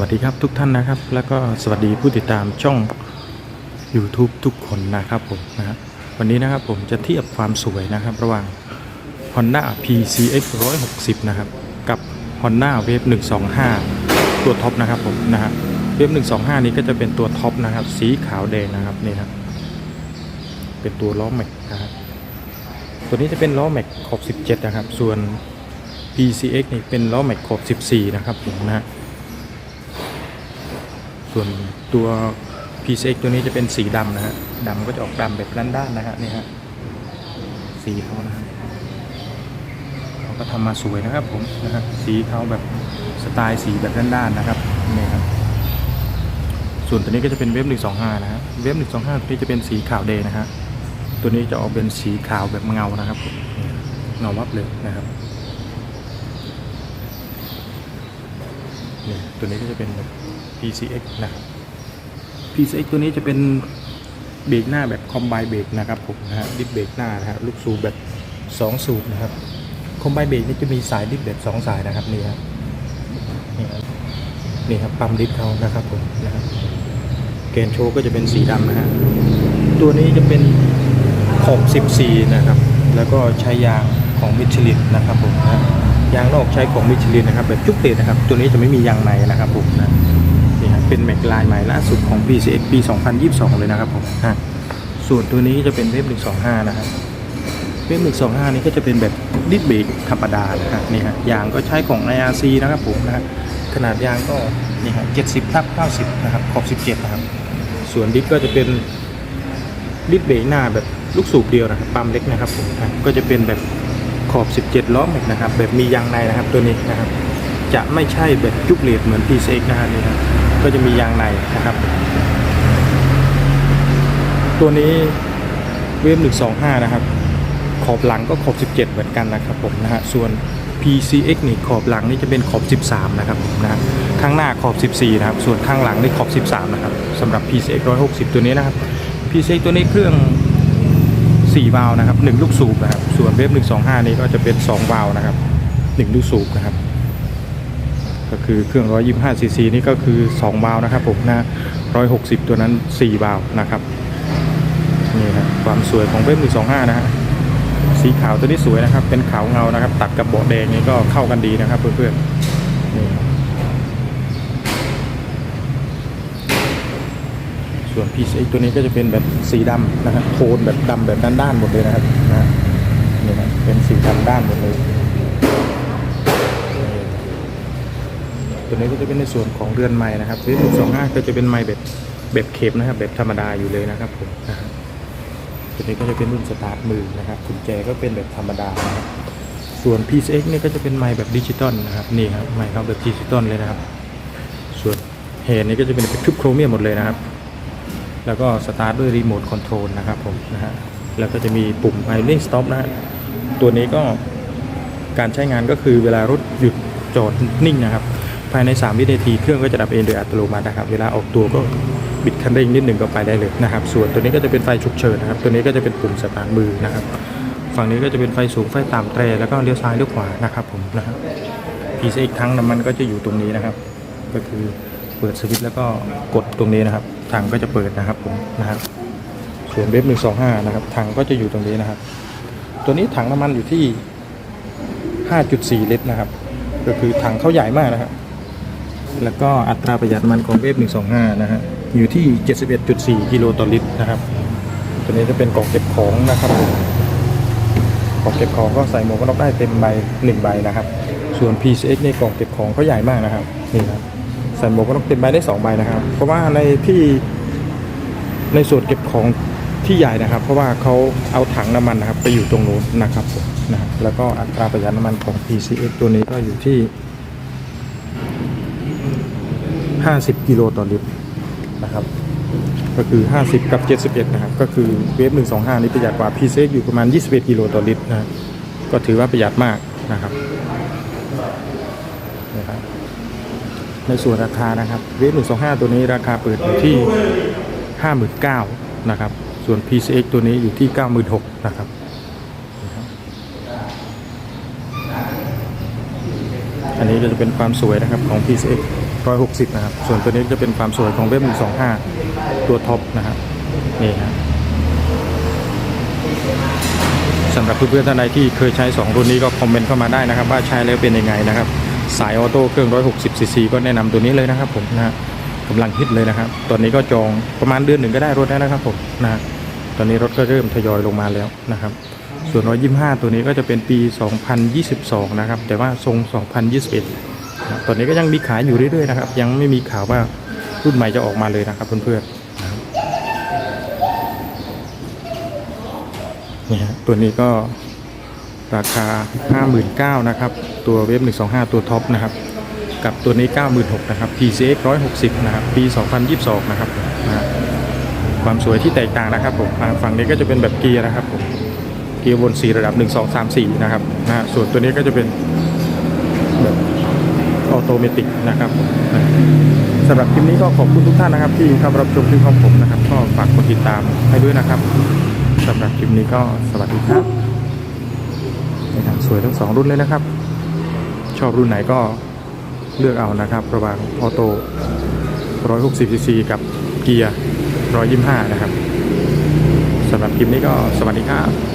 วัสดีครับทุกท่านนะครับ แล้วก็สวัสดีผู้ติดตามช่อง YouTube ทุกคนนะครับผมนะฮะวันนี้นะครับผมจะเทียบความสวยนะครับ ระหว่าง Honda PCX 160 นะครับ กับ Honda Wave 125 ตัวท็อปนะครับผมนะฮะ Wave 125 นี้ก็จะเป็นตัวท็อปนะครับ สีขาวแดงนะครับนี่นะครับ เป็นตัวล้อแม็กนะครับตัวนี้จะเป็นล้อแม็กขอบ 17 นะครับ ส่วน PCX นี่เป็นล้อแม็กขอบ 14 นะครับผมนะฮะ ส่วนตัว PCX ตัวนี้จะเป็นสีดำนะฮะดำก็จะออกดำแบบด้านๆนะฮะนี่ฮะสีเขานะฮะเขาก็ทำมาสวยนะครับผมนะฮะสีเขาแบบสไตล์สีแบบด้านๆนะครับนี่ครับส่วนตัวนี้ก็จะเป็นเว็บ125นะฮะเว็บ125ตัวนี้จะเป็นสีขาวแดงนะฮะตัวนี้จะออกเป็นสีขาวแบบเงานะครับผมเงาวับเลยนะครับนี่ตัวนี้ก็จะเป็นแบบ PCX นะครับ PCX ตัวนี้จะเป็นเบรกหน้าแบบคอมไบเบรกนะครับผมนะฮะดิสเบรกหน้านะฮะลูกสูบแบบ 2 สูบนะครับคอมไบเบรกนี่จะมีสายดิสแบบ 2 สายนะครับนี่ครับนี่ครับนี่ครับปั๊มดิสเขานะครับผมนะครับแกนโชก็จะเป็นสีดำนะฮะตัวนี้จะเป็นขอบ14 นะครับ แล้วก็ใช้ยางของมิชลินนะครับผมนะยางนอกใช้ของมิชลินนะครับแบบจุกเตดนะครับ ตัวนี้จะไม่มียางในนะครับผมนะ นี่ครับเป็นแม็กลายใหม่ล่าสุดของ PCX ปี 2022 เลยนะครับผมฮะส่วนตัวนี้จะเป็นเว็บ125 นะครับเว็บ125 นี้ก็จะเป็นแบบดิสเบรกธรรมดานะครับนี่ฮะยางก็ใช้ของ IRC นะครับผมนะฮะขนาดยางก็นี่ฮะ70ทับ90 นะครับขอบ17 นะครับ ส่วนดิสก็จะเป็นดิสเบรกหน้าแบบลูกสูบเดียวนะครับปั๊มเล็กนะครับผมนะก็จะเป็นแบบขอบ 17 ล้อแม็กนะครับ แบบมียางในนะครับตัวนี้นะครับ จะไม่ใช่แบบจุกเลดเหมือน PCX นะฮะนี่นะ ก็จะมียางในนะครับ ตัวนี้เวฟ125นะครับ ขอบหลังก็ขอบ 17 เหมือนกันนะครับผมนะฮะส่วน PCX นี่ขอบหลังนี่จะเป็นขอบ 13 นะครับผมนะฮะข้างหน้าขอบ 14 นะครับ ส่วนข้างหลังนี่ขอบ 13 นะครับสำหรับ PCX 160 ตัวนี้นะครับ PCX ตัวนี้เครื่อง 4 วาล์วนะครับ 1 ลูกสูบนะครับ ส่วนเวฟ125 นี้ก็จะเป็น 2 วาล์วนะครับ 1 ลูกสูบนะครับ ก็คือเครื่อง 125 ซีซีนี่ก็คือ 2 วาล์วนะครับผมนะ 160 ตัวนั้น 4 วาล์วนะครับ นี่ครับความสวยของเว็บ125 นะฮะ สีขาวตัวนี้สวยนะครับ เป็นขาวเงานะครับ ตัดกับเบาะแดงนี่ก็เข้ากันดีนะครับเพื่อนๆนี่ส่วน PCX ตัวนี้ก็จะเป็นแบบสีดำนะครับ โทนแบบดำแบบด้านๆหมดเลยนะครับนะนี่นะเป็นสีดำด้านหมดเลย ตัวนี้ก็จะเป็นในส่วนของเรือนไม้นะครับที่สองห้าก็จะเป็นไม้แบบแบบเข็มนะครับ แบบธรรมดาอยู่เลยนะครับผมตัวนี้ก็จะเป็นรุ่นสตาร์ทมือนะครับกุญแจก็เป็นแบบธรรมดานะครับส่วน PCX นี่ก็จะเป็นไม้แบบดิจิตอลนะครับนี่ครับไม้เขาแบบดิจิตอลเลยนะครับ ส่วนเฮดนี่ก็จะเป็นแบบชุบโครเมียมหมดเลยนะครับ แล้วก็สตาร์ทด้วยรีโมทคอนโทรลนะครับผมนะฮะแล้วก็จะมีปุ่ม idling stop นะฮะตัวนี้ก็การใช้งานก็คือเวลารถหยุดจอดนิ่งนะครับ ภายใน 3 วินาทีเครื่องก็จะดับเองโดยอัตโนมัตินะครับ เวลาออกตัวก็บิดคันเร่งนิดหนึ่งก็ไปได้เลยนะครับ ส่วนตัวนี้ก็จะเป็นไฟฉุกเฉินนะครับ ตัวนี้ก็จะเป็นปุ่มสตาร์ทมือนะครับ ฝั่งนี้ก็จะเป็นไฟสูงไฟต่ำแตรแล้วก็เลี้ยวซ้ายเลี้ยวขวานะครับผมนะครับ PCX ทั้งน้ำมันก็จะอยู่ตรงนี้นะครับ ก็คือเปิดสวิตช์แล้วก็กดตรงนี้นะครับ ถังก็จะเปิดนะครับผมนะครับส่วนเว็บ125นะครับ ถังก็จะอยู่ตรงนี้นะครับ ตัวนี้ถังน้ำมันอยู่ที่ 5.4 ลิตรนะครับ ก็คือถังเขาใหญ่มากนะครับ แล้วก็อัตราประหยัดน้ำมันของเวฟ125 นะฮะ อยู่ที่ 71.4 กิโลต่อลิตรนะครับ ตัวนี้จะเป็นกล่องเก็บของนะครับผมกล่องเก็บของก็ใส่หมวกกันน็อกได้เต็มใบหนึ่งใบนะครับ ส่วน PCX ในกล่องเก็บของเขาใหญ่มากนะครับ นี่ครับ ใส่หมวกกันน็อกเต็มใบได้สองใบนะครับ เพราะว่าในที่ในส่วนเก็บของที่ใหญ่นะครับ เพราะว่าเขาเอาถังน้ำมันนะครับ ไปอยู่ตรงนู้นนะครับนะบแล้วก็อัตราประหยัดน้ำมันของ PCX ตัวนี้ก็อยู่ที่ 50 กิโลต่อลิตรนะครับ ก็คือ 50 กับ 71 นะครับ ก็คือเวฟ125 นี้ประหยัดกว่า PCX อยู่ประมาณ 21 กิโลต่อลิตรนะก็ถือว่าประหยัดมากนะครับนะครับในส่วนราคานะครับเวฟ125 ตัวนี้ราคาเปิดอยู่ที่ 59,000นะครับ ส่วน PCX ตัวนี้อยู่ที่ 96,000นะครับอันนี้ก็จะเป็นความสวยนะครับของ PCX 160 นะครับ ส่วนตัวนี้จะเป็นความสวยของเว็บ125 ตัวท็อปนะครับนี่ครับสำหรับเพื่อนๆท่านใดที่เคยใช้ 2 รุ่นนี้ก็คอมเมนต์เข้ามาได้นะครับ ว่าใช้แล้วเป็นยังไงนะครับ สายออโต้เครื่อง 160ซีซีก็แนะนำตัวนี้เลยนะครับผมนะกำลังฮิตเลยนะครับ ตอนนี้ก็จองประมาณเดือนหนึ่งก็ได้รถแล้วนะครับผมนะตอนนี้รถก็เริ่มทยอยลงมาแล้วนะครับส่วน 125 ตัวนี้ก็จะเป็นปี 2022 นะครับ แต่ว่าทรง 2021นะครับ ตอนนี้ก็ยังมีขายอยู่เรื่อยๆนะครับ ยังไม่มีข่าวว่ารุ่นใหม่จะออกมาเลยนะครับเพื่อนๆนะครับนี่ฮะตัวนี้ก็ราคา 59,000นะครับ ตัวเว็บ 125 ตัวท็อปนะครับ กับตัวนี้ 96,000นะครับ PCX 160 นะครับ ปี 2022 นะครับนะฮะความสวยที่แตกต่างนะครับผมฝั่งนี้ก็จะเป็นแบบเกียร์นะครับผม เกียร์วน4ระดับ 1 2 3 4 นะครับนะฮะส่วนตัวนี้ก็จะเป็น โตเมติกนะครับผมสำหรับคลิปนี้ก็ขอบคุณทุกท่านนะครับ ที่เข้ารับชมคลิปของผมนะครับ ก็ฝากกดติดตามให้ด้วยนะครับสำหรับคลิปนี้ก็สวัสดีครับนะครับสวยทั้งสองรุ่นเลยนะครับ ชอบรุ่นไหนก็เลือกเอานะครับ ระหว่างออโต้160 cc กับเกียร์125 นะครับสำหรับคลิปนี้ก็สวัสดีครับ